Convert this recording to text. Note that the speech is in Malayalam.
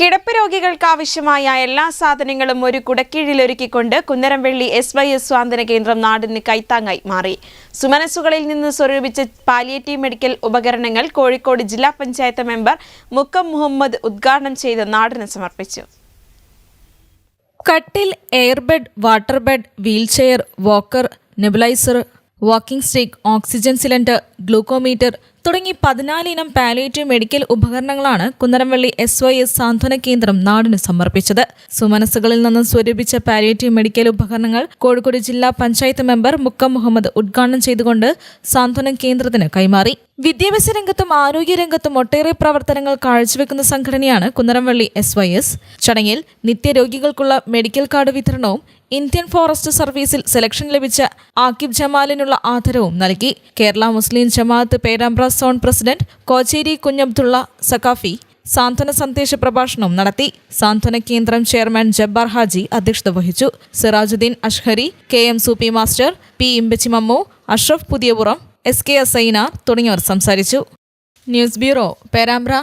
കിടപ്പ് രോഗികൾക്ക് ആവശ്യമായ എല്ലാ സാധനങ്ങളും ഒരു കുടക്കീഴിലൊരുക്കിക്കൊണ്ട് കുന്നരംവെള്ളി എസ് വൈ എസ് സ്വാന്തന കേന്ദ്രം നാടിന് കൈത്താങ്ങായി മാറി. സുമനസുകളിൽ നിന്ന് സ്വരൂപിച്ച പാലിയേറ്റീവ് മെഡിക്കൽ ഉപകരണങ്ങൾ കോഴിക്കോട് ജില്ലാ പഞ്ചായത്ത് മെമ്പർ മുക്കം മുഹമ്മദ് ഉദ്ഘാടനം ചെയ്ത് നാടിന് സമർപ്പിച്ചു. കട്ടിൽ airbed water bed wheelchair walker nebuliser walking stick oxygen cylinder glucometer തുടങ്ങി പതിനാലിനം പാലേറ്റീവ് മെഡിക്കൽ ഉപകരണങ്ങളാണ് കുന്നരംവള്ളി എസ് വൈ എസ് സാന്ത്വന കേന്ദ്രം നാടിന് സമർപ്പിച്ചത്. സുമനസ്സുകളിൽ നിന്നും സ്വരൂപിച്ച പാലേറ്റീവ് മെഡിക്കൽ ഉപകരണങ്ങൾ കോഴിക്കോട് ജില്ലാ പഞ്ചായത്ത് മെമ്പർ മുക്കം മുഹമ്മദ് ഉദ്ഘാടനം ചെയ്തുകൊണ്ട് സാന്ത്വന കേന്ദ്രത്തിന് കൈമാറി. വിദ്യാഭ്യാസ രംഗത്തും ആരോഗ്യ രംഗത്തും ഒട്ടേറെ പ്രവർത്തനങ്ങൾ കാഴ്ചവെക്കുന്ന സംഘടനയാണ് കുന്നരംവള്ളി എസ് വൈ എസ് ചടങ്ങിൽ നിത്യരോഗികൾക്കുള്ള മെഡിക്കൽ കാർഡ് വിതരണവും ഇന്ത്യൻ ഫോറസ്റ്റ് സർവീസിൽ സെലക്ഷൻ ലഭിച്ച ആക്കിബ് ജമാലിനുള്ള ആദരവും നൽകി. കേരള മുസ്ലിം ജമാഅത്ത് പേരാമ്പ്ര സോൺ പ്രസിഡന്റ് കോച്ചേരി കുഞ്ഞബ്ദുള്ള സക്കാഫി സാന്ത്വന സന്ദേശ പ്രഭാഷണം നടത്തി സാന്ത്വന കേന്ദ്രം ചെയർമാൻ ജബ്ബാർ ഹാജി അധ്യക്ഷത വഹിച്ചു. Sirajuddin Ashhari K M Sooppy master P Imbichimammu Ashraf Puthiyapuram S K Asainar തുടങ്ങിയവർ സംസാരിച്ചു. News bureau Perambra.